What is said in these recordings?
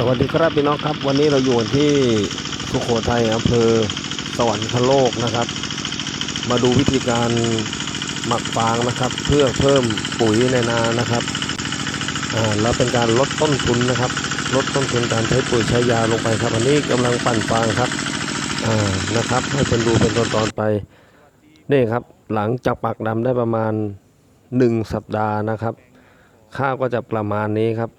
สวัสดีครับพี่น้องครับ วันนี้เราอยู่ที่สุโขทัยอำเภอสวรรคโลกนะครับ มาดูวิธีการหมักฟางนะครับ เพื่อเพิ่มปุ๋ยในนานะครับอ่าแล้วเป็นการลดต้นทุนนะครับ ลดต้นทุนการใช้ปุ๋ยใช้ยาลงไปครับอันนี้กำลังปั่นฟางครับอ่านะครับ ให้เป็นดูเป็นตอนๆไปนี่ครับ หลังจากปักดำได้ประมาณ 1 สัปดาห์นะครับข้าวก็จะประมาณนี้ครับ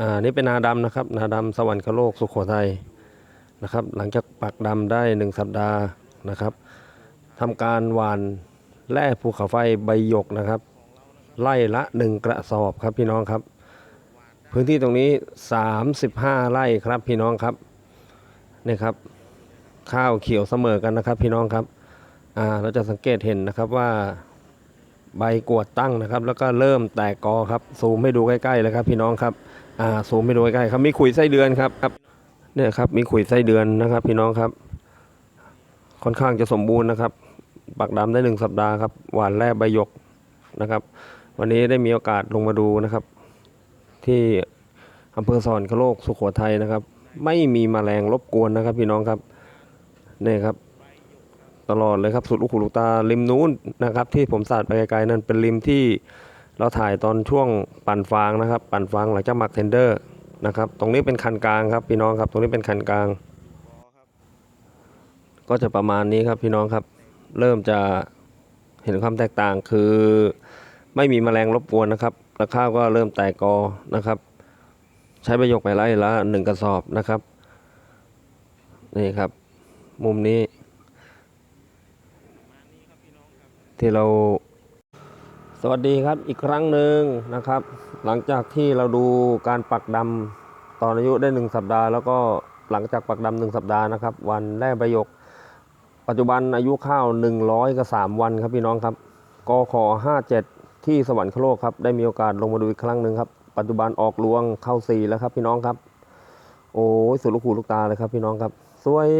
อ่านี่เป็นนาดำนะครับ นาดำสวรรคโลกสุโขทัยนะครับ หลังจากปักดำได้หนึ่งสัปดาห์นะครับทำการหวานแร่ภูเขาไฟใบหยกนะครับ ไล่ละหนึ่งกระสอบครับพี่น้องครับ พื้นที่ตรงนี้ 35 ไร่ครับพี่น้องครับนี่ครับ ข้าวเขียวเสมอกันนะครับ พี่น้องครับอ่าเราจะสังเกตเห็นนะครับว่าใบกวดตั้งนะครับ แล้วก็เริ่มแตกกอครับซูมให้ดูใกล้ๆเลยครับพี่น้องครับ อ่าซูมให้ดูใกล้ครับมีขุยไส้เดือนครับครับเนี่ยครับมีขุยไส้เดือนนะครับ พี่น้องครับ ค่อนข้างจะสมบูรณ์นะครับ ปักดำได้หนึ่งสัปดาห์ครับหวานแร่ใบหยกนะครับ วันนี้ได้มีโอกาสลงมาดูนะครับ ที่อำเภอสอนคโลกสุโขทัยนะครับ ไม่มีแมลงรบกวนนะครับ พี่น้องครับนี่ครับ ตลอดเลยครับสุดลูกหูลูกตาริมนู้นนะครับ ที่ผมสาดไปไกลๆนั่นเป็นริมที่ เราถ่ายตอนช่วงปั่นฟางนะครับ ปั่นฟางหลังจากหมักเทนเดอร์นะครับ ตรงนี้เป็นคันกลางครับพี่น้องครับ ตรงนี้เป็นคันกลาง ก็จะประมาณนี้ครับพี่น้องครับ เริ่มจะเห็นความแตกต่างคือ ไม่มีแมลงรบกวนนะครับแล้วข้าวก็เริ่มแตกกอนะครับ ใช้ประโยคไปไล่ละหนึ่งกระสอบนะครับนี่ครับ มุมนี้ ที่เรา สวัสดีครับอีกครั้งหนึ่งนะครับ หลังจากที่เราดูการปักดำตอนอายุได้หนึ่งสัปดาห์ แล้วก็หลังจากปักดำหนึ่งสัปดาห์นะครับ วันแรกประโยค ปัจจุบันอายุข้าว 100 กับ 3 วันครับพี่น้องครับกข57 ที่สวรรคโลกครับได้มีโอกาสลงมาดูอีกครั้งหนึ่งครับปัจจุบันออกรวงเข้าสี่แล้วครับพี่น้องครับ โอ้ยสุดลูกหูลูกตาเลยครับพี่น้องครับ สวย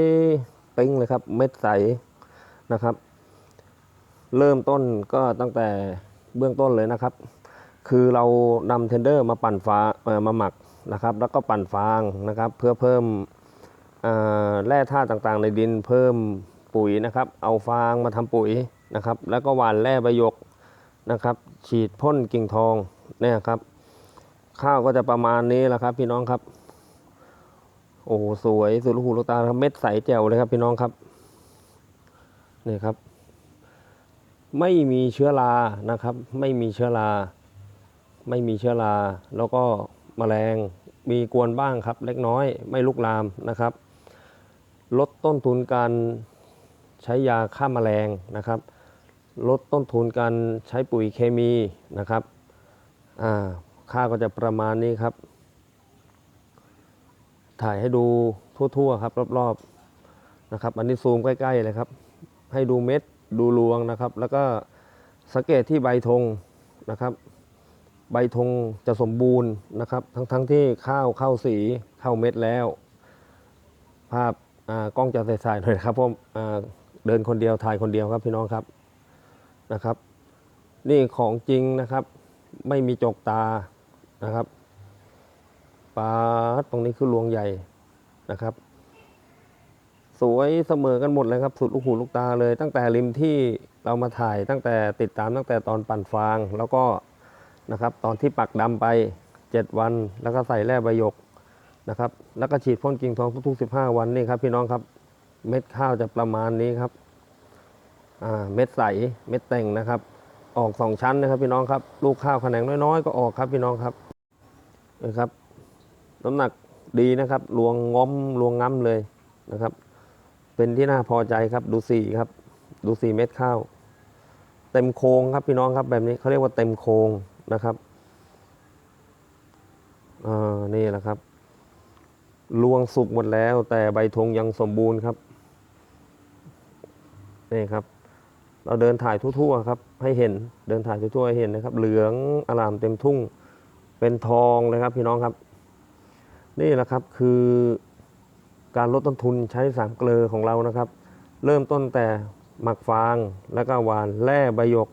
ปิ้งเลยครับเม็ดใสนะครับ เริ่มต้นก็ตั้งแต่ เบื้องต้นเลยนะครับ คือเรานำเทนเดอร์มาปั่นฟางมาหมักนะครับ แล้วก็ปั่นฟางนะครับ เพื่อเพิ่มแร่ธาตุต่างๆ ในดินเพิ่มปุ๋ยนะครับ เอาฟางมาทำปุ๋ยนะครับ แล้วก็หว่านแร่ใบยกนะครับ ฉีดพ่นกิ่งทองเนี่ยครับ ข้าวก็จะประมาณนี้แหละครับ พี่น้องครับ โอ้โหสวยสุดลูกหูลูกตาครับเม็ดใสแจ๋วเลยครับ พี่น้องครับนี่ครับ ไม่มีเชื้อรานะครับ ไม่มีเชื้อราไม่มีเชื้อราแล้วก็แมลงมีกวนบ้างครับ เล็กน้อยไม่ลุกลามนะครับ ลดต้นทุนการใช้ยาฆ่าแมลงนะครับ ลดต้นทุนการใช้ปุ๋ยเคมีนะครับอ่าค่าก็จะประมาณนี้ครับ ถ่ายให้ดูทั่วๆครับรอบๆนะครับ อันนี้ซูมใกล้ๆเลยครับ ให้ดูเม็ด ดูรวงนะครับ แล้วก็สังเกตที่ใบธงนะครับ ใบธงจะสมบูรณ์นะครับ ทั้งทั้งที่ข้าวเข้าสีเข้าเม็ดแล้ว ภาพากล้องจะใส่ๆหน่อยครับเพราะาเดินคนเดียวถ่ายคนเดียวครับพี่น้องครับนะครับ นี่ของจริงนะครับ ไม่มีจกตานะครับปาตรงนี้คือรวงใหญ่นะครับ สวยเสมอกันหมดเลยครับ สุดลูกหูลูกตาเลย ตั้งแต่ริมที่เรามาถ่ายตั้งแต่ติดตามตั้งแต่ตอนปั่นฟาง แล้วก็นะครับตอนที่ปักดำไป 7 วัน แล้วก็ใส่แร่ใบหยกนะครับแล้วก็ฉีดพ่นกิ่งทองทุกๆ 15 วันนี่ครับพี่น้องครับเม็ดข้าวจะประมาณนี้ครับเม็ดใสเม็ดแต่งนะครับ ออกสองชั้นนะครับ พี่น้องครับ ลูกข้าวแขนงน้อยๆ ก็ออกครับพี่น้องครับนะครับ น้ำหนักดีนะครับรวงง้อมรวงง้ำเลยนะครับ เป็นที่น่าพอใจครับดูสีครับ ดูสีเม็ดข้าว เต็มโครงครับพี่น้องครับแบบนี้เขาเรียกว่าเต็มโครงนะครับอ่านี่แหละครับรวงสุกหมดแล้ว แต่ใบธงยังสมบูรณ์ครับนี่ครับ เราเดินถ่ายทั่วๆครับ ให้เห็นเดินถ่ายทั่วๆให้เห็นนะครับ เหลืองอลามเต็มทุ่งเป็นทองเลยครับ พี่น้องครับ นี่แหละครับคือ การลดต้นทุนใช้สามเกลอของเรานะครับ เริ่มต้นแต่หมักฟางแล้วก็หวานแร่ใบหยก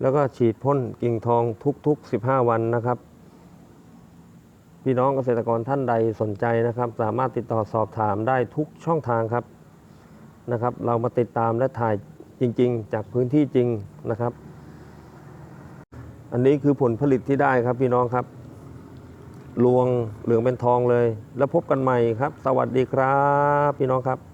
แล้วก็ฉีดพ่นกิ่งทองทุกๆ 15 วันนะครับ พี่น้องเกษตรกรท่านใดสนใจนะครับ สามารถติดต่อสอบถามได้ทุกช่องทางครับนะครับ เรามาติดตามและถ่ายจริง ๆ จากพื้นที่จริงนะครับ อันนี้คือผลผลิตที่ได้ครับพี่น้องครับ ลวงเหลืองเป็นทองเลย แล้วพบกันใหม่ครับ สวัสดีครับ พี่น้องครับ